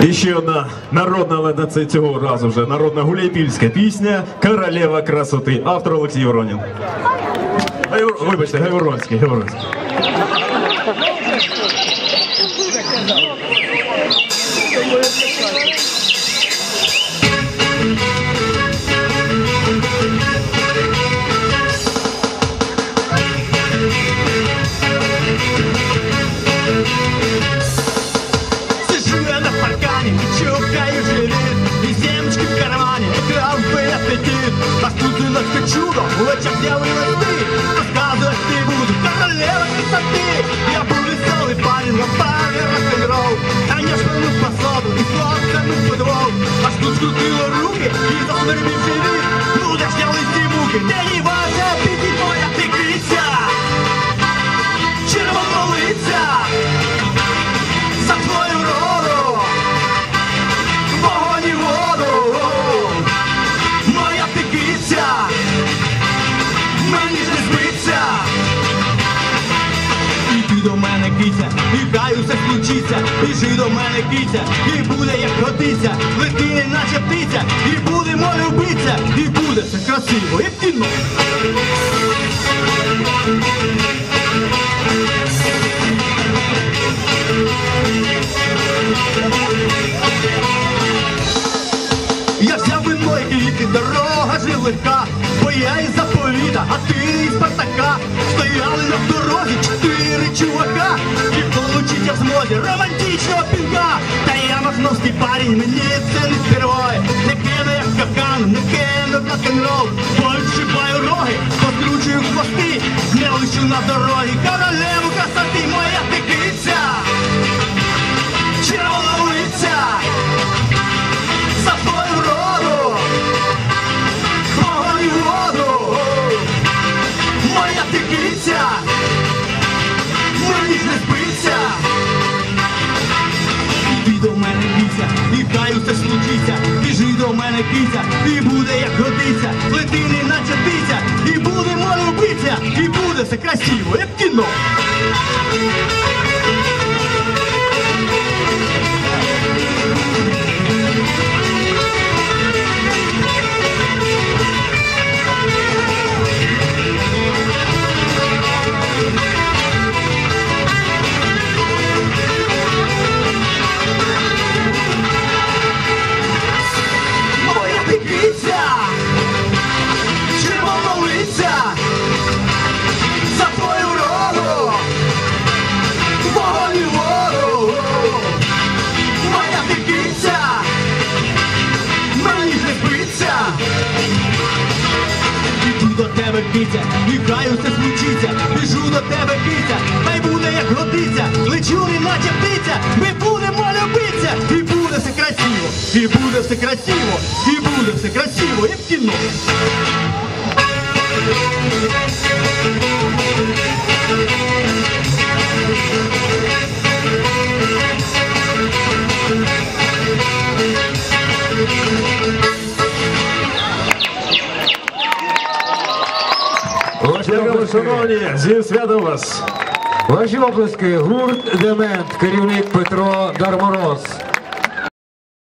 І ще одна народна, але це цього разу вже народна гуляйпільська пісня Королева красоти. Автор Олексій Воронін. Вибачте, Гайворонський, Гайворонський. аппетит А тут у нас чудо, в очах з'явилась ты Рассказывать ты буду, королева красоты Я буду веселый парень, на паре рок-н-ролл Конечно, ну посаду и сладко, ну подвал А что скрутило руки и засмербивший вид Ну да сделай ты муки, мне не важно аппетит мой, а ты криця Червонолиця усе случиться, біжи до мене киця, і буде як годиться, лети наче птиця, і будемо любиться, і буде все красиво, як кіно. Я взяв вино і квіти, дорога легка, бо я із заповіта, а ти із Спартака. получить я в змозі романтичного пінка. Та я махновський парень, мені це не впервой. Не кину як капкан, не кину рок-н-рол. Поджипаю роги, покручую хвости, не лечу на дорогі. Королеву Іди до мене киця, і хай усе случиться, біжи до мене киця, і буде як годиться, лети не наче тися, і будемо любитися, і буде все красиво, як кіно. Тебе киця, і усе случиться, біжу до тебе киця, хай буде як годиться, лечу наче птиця, ми будемо любитися, і буде все красиво, і буде все красиво, і буде все красиво, як в кіно. Ваші Дякую, шановні, зі святом вас. Ваші оплески. Гурт Демент, керівник Петро Дармороз.